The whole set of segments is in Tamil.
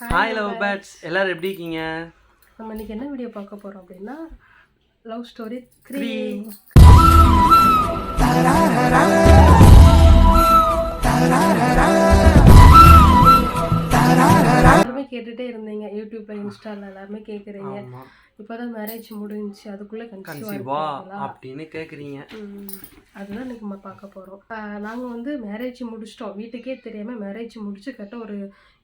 ஹாய் லவ் பேட்ஸ் எல்லாரும் எப்படி இருக்கீங்க? நம்ம இன்னைக்கு என்ன வீடியோ பார்க்க போறோம் அப்படின்னா லவ் ஸ்டோரி த்ரீ. எல்லாருமே கேட்டுட்டே இருந்தீங்க. யூடியூப்ல இன்ஸ்டால எல்லாருமே கேக்குறீங்க. இப்போதான் மேரேஜ் முடிஞ்சுச்சு. அதுக்குள்ள கன்சீவா அப்படின்னு கேக்குறீங்க. அதுதான் இன்னைக்கு நம்ம பார்க்க போறோம். ஆஹ் நாங்க வந்து மேரேஜ் முடிச்சிட்டோம். வீட்டுக்கே தெரியாம மேரேஜ் முடிச்சு கரெக்டாக ஒரு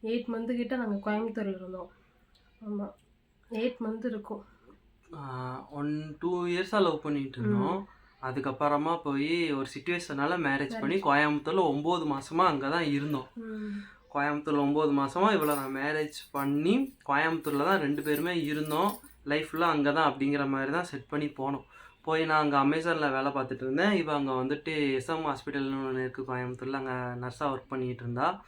எயிட் மந்த் கிட்ட நாங்க கோயம்புத்தூர்ல இருந்தோம். ஆமா. எயிட் மந்த் இருக்கும். ஒன் டூ இயர்ஸாக லவ் பண்ணிட்டு இருந்தோம். அதுக்கப்புறமா போய் ஒரு சுச்சுவேஷனால மேரேஜ் பண்ணி கோயம்புத்தூர்ல ஒம்பது மாசமா அங்கே தான் இருந்தோம். கோயம்புத்தூர்ல ஒம்பது மாசமா இவ்வளோ நான் மேரேஜ் பண்ணி கோயம்புத்தூர்ல தான் ரெண்டு பேருமே இருந்தோம். லைஃப் ஃபுல்லாக அங்கே தான் அப்படிங்கிற மாதிரி தான் செட் பண்ணி போனோம். போய் நான் அங்கே அமேசானில் வேலை பார்த்துட்டு இருந்தேன். இவ அங்கே வந்துட்டு எஸ்எம் ஹாஸ்பிட்டல்னு ஒன்று இருக்குது கோயம்புத்தூரில். அங்கே நர்ஸாக ஒர்க் பண்ணிகிட்டு இருந்தா.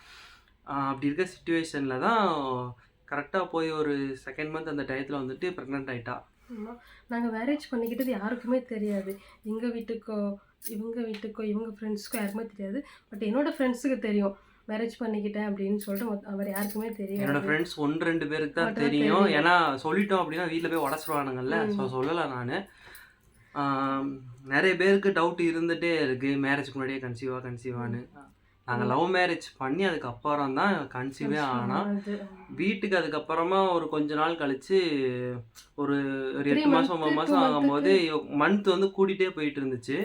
அப்படி இருக்க சுச்சுவேஷனில் தான் கரெக்டாக போய் ஒரு செகண்ட் மந்த் அந்த டயத்தில் வந்துட்டு ப்ரெக்னென்ட் ஆயிட்டா. ஆமா. நாங்க மேரேஜ் பண்ணிக்கிட்டது யாருக்குமே தெரியாது. எங்க வீட்டுக்கோ இவங்க வீட்டுக்கோ இவங்க ஃப்ரெண்ட்ஸ்க்கோ யாருக்குமே தெரியாது. பட் என்னோட ஃப்ரெண்ட்ஸுக்கு தெரியும். மேரேஜ் பண்ணிக்கிட்டேன் அப்படின்னு சொல்லிட்டு மொத்த- அவர் யாருக்குமே என்னோட தெரியாது ஃப்ரெண்ட்ஸ் ஒன்று ரெண்டு பேருக்கு தான் தெரியும். தெரியும். ஏன்னா சொல்லிட்டோம் அப்படின்னா வீட்டில் போய் உடச்சிருவானுங்கல்ல. ஸோ சொல்லலை நான். நிறைய பேருக்கு டவுட் இருந்துகிட்டே இருக்குது மேரேஜ்க்கு முன்னாடியே கன்சீவா கன்சீவான்னு நாங்கள் லவ் மேரேஜ் பண்ணி அதுக்கப்புறம் தான் கன்சீவே ஆனால் வீட்டுக்கு அதுக்கப்புறமா ஒரு கொஞ்ச நாள் கழிச்சு ஒரு ஒரு எட்டு மாதம் two மாதம் ஆகும்போது மந்த் வந்து கூட்டிகிட்டே போயிட்டு இருந்துச்சு.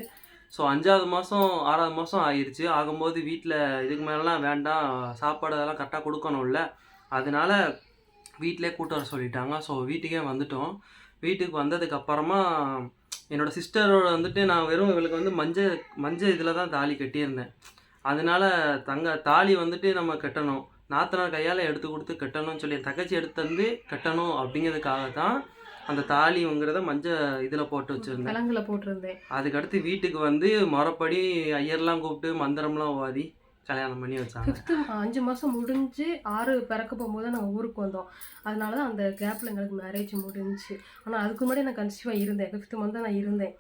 ஸோ அஞ்சாவது மாதம் ஆறாவது மாதம் ஆயிருச்சு. ஆகும்போது வீட்டில் இதுக்கு மேலெலாம் வேண்டாம். சாப்பாடு அதெல்லாம் கரெக்டாக கொடுக்கணும்ல. அதனால வீட்டிலே கூட்டு வர சொல்லிட்டாங்க. ஸோ வீட்டுக்கே வந்துட்டோம். வீட்டுக்கு வந்ததுக்கு அப்புறமா என்னோட சிஸ்டரோட வந்துட்டு நான் வெறும் இவளுக்கு வந்து மஞ்சள் மஞ்சள் இதில் தான் தாலி கட்டியிருந்தேன். அதனால தங்க தாலி வந்துட்டு நம்ம கட்டணும். நாத்தனார் கையால் எடுத்து கொடுத்து கட்டணும்னு சொல்லி என் தங்கச்சி எடுத்து தந்து கட்டணும் அப்படிங்கிறதுக்காக தான் அந்த தாலிங்கிறத மஞ்சள் இதில் போட்டு வச்சுருந்தேன். கிழங்குல போட்டிருந்தேன். அதுக்கடுத்து வீட்டுக்கு வந்து முறைப்படி ஐயர்லாம் கூப்பிட்டு மந்திரம்லாம் ஓதி கல்யாணம் பண்ணி வச்சாங்க. ஃபிஃப்த்து அஞ்சு மாதம் முடிஞ்சு ஆறு பிறக்க போகும்போது நாங்கள் ஊருக்கு வந்தோம். அதனால தான் அந்த கேப்பில் எங்களுக்கு மேரேஜ் முடிஞ்சுச்சு. ஆனால் அதுக்கு முன்னாடி நான் கன்சீவாக இருந்தேன். ஃபிஃப்த்து மந்த் நான் இருந்தேன்.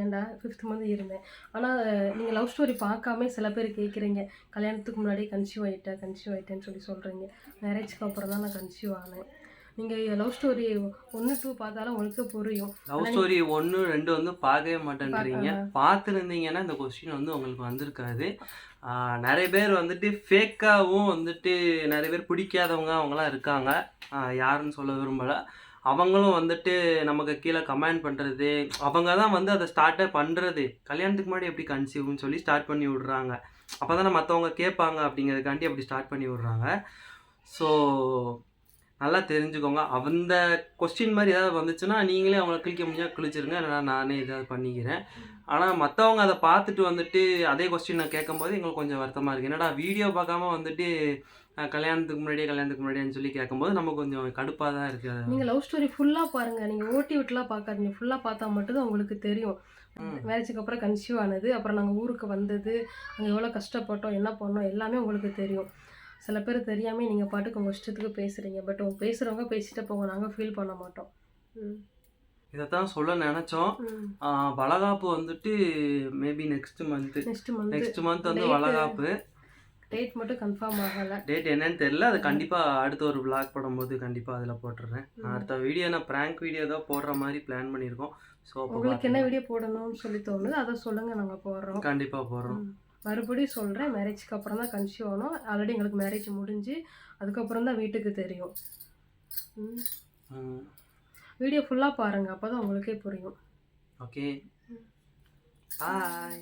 ஏன்டா? ஃபிஃப்த் மந்த் இருந்தேன். ஆனால் நீங்கள் லவ் ஸ்டோரி பார்க்காம சில பேர் கேட்குறீங்க கல்யாணத்துக்கு முன்னாடி கன்சீவ் ஆகிட்டேன் கன்சீவ் ஆகிட்டேன்னு சொல்லி சொல்கிறீங்க மேரேஜ்க்கு அப்புறம் தான் நான் கன்சீவ் ஆனேன். நீங்கள் லவ் ஸ்டோரி ஒன்று டூ பார்த்தாலும் உங்களுக்கு புரியும். லவ் ஸ்டோரி ஒன்று ரெண்டு வந்து பார்க்கவே மாட்டேன்றீங்க. பார்த்துருந்தீங்கன்னா இந்த கொஸ்டின் வந்து உங்களுக்கு வந்திருக்காது. நிறைய பேர் வந்துட்டு ஃபேக்காகவும் வந்துட்டு நிறைய பேர் பிடிக்காதவங்க அவங்களாம் இருக்காங்க. யாருன்னு சொல்ல விரும்பலை. அவங்களும் வந்துட்டு நமக்கு கீழே கமெண்ட் பண்ணுறது அவங்க தான் வந்து அதை ஸ்டார்ட்டே பண்ணுறது கல்யாணத்துக்கு முன்னாடி எப்படி கன்சீவ்னு சொல்லி ஸ்டார்ட் பண்ணி விடுறாங்க. அப்போ தானே மற்றவங்க கேட்பாங்க அப்படிங்கிறதுக்காண்டி அப்படி ஸ்டார்ட் பண்ணி விடுறாங்க. ஸோ நல்லா தெரிஞ்சுக்கோங்க. அந்த கொஸ்டின் மாதிரி ஏதாவது வந்துச்சுன்னா நீங்களே அவங்கள கிளிக்க முடிஞ்சால் கிழிச்சிருங்க. இல்லைனா நானே ஏதாவது பண்ணிக்கிறேன். ஆனால் மற்றவங்க அதை பார்த்துட்டு வந்துட்டு அதே கொஸ்டின் நான் கேட்கும்போது எங்களுக்கு கொஞ்சம் வருத்தமாக இருக்குது என்னடா வீடியோ பார்க்காம வந்துட்டு கல்யாணத்துக்கு முன்னாடியே கல்யாணத்துக்கு முன்னாடியேன்னு சொல்லி கேட்கும்போது நமக்கு கொஞ்சம் கடுப்பாக தான் இருக்குது நீங்கள் லவ் ஸ்டோரி ஃபுல்லாக பாருங்கள் நீங்கள் ஓட்டி விட்டுலாம் பார்க்காதீங்க. ஃபுல்லாக பார்த்தா மட்டும்தான் உங்களுக்கு தெரியும். மேரேஜுக்கு அப்புறம் கன்சீவ் ஆனது அப்புறம் நாங்கள் ஊருக்கு வந்தது அங்கே எவ்வளோ கஷ்டப்பட்டோம் என்ன பண்ணோம் எல்லாமே உங்களுக்கு தெரியும். சில பேர் தெரியாமல் நீங்கள் பாட்டுக்கு உங்கள் இஷ்டத்துக்கு பேசுகிறீங்க பட் உங்க பேசுகிறவங்க பேசிட்டு போங்க. நாங்கள் ஃபீல் பண்ண மாட்டோம். ம். இதை தான் சொல்ல நினச்சோம். வளகாப்பு வந்துட்டு maybe next month next month next month வந்து வளகாப்பு. டேட் மட்டும் கன்ஃபார்ம் ஆகலை. டேட் என்னன்னு தெரியல. அது கண்டிப்பாக அடுத்த ஒரு vlog போடும்போது கண்டிப்பாக அதில் போட்டுடுறேன் நான் அடுத்த வீடியோ நான் ப்ராங்க் வீடியோ தான் போடுற மாதிரி பிளான் பண்ணியிருக்கோம். ஸோ உங்களுக்கு என்ன வீடியோ போடணும்னு சொல்லி தோணுது அதை சொல்லுங்கள் நாங்கள் போடுறோம். கண்டிப்பாக போடுறோம். மறுபடியும் சொல்கிறேன் மேரேஜ்க்கு அப்புறம் தான் கன்சீவ் ஆனோம் ஆல்ரெடி எங்களுக்கு மேரேஜ் முடிஞ்சு அதுக்கப்புறம் தான் வீட்டுக்கு தெரியும். வீடியோ ஃபுல்லாக பாருங்கள் அப்போ தான் உங்களுக்கே புரியும். Okay bye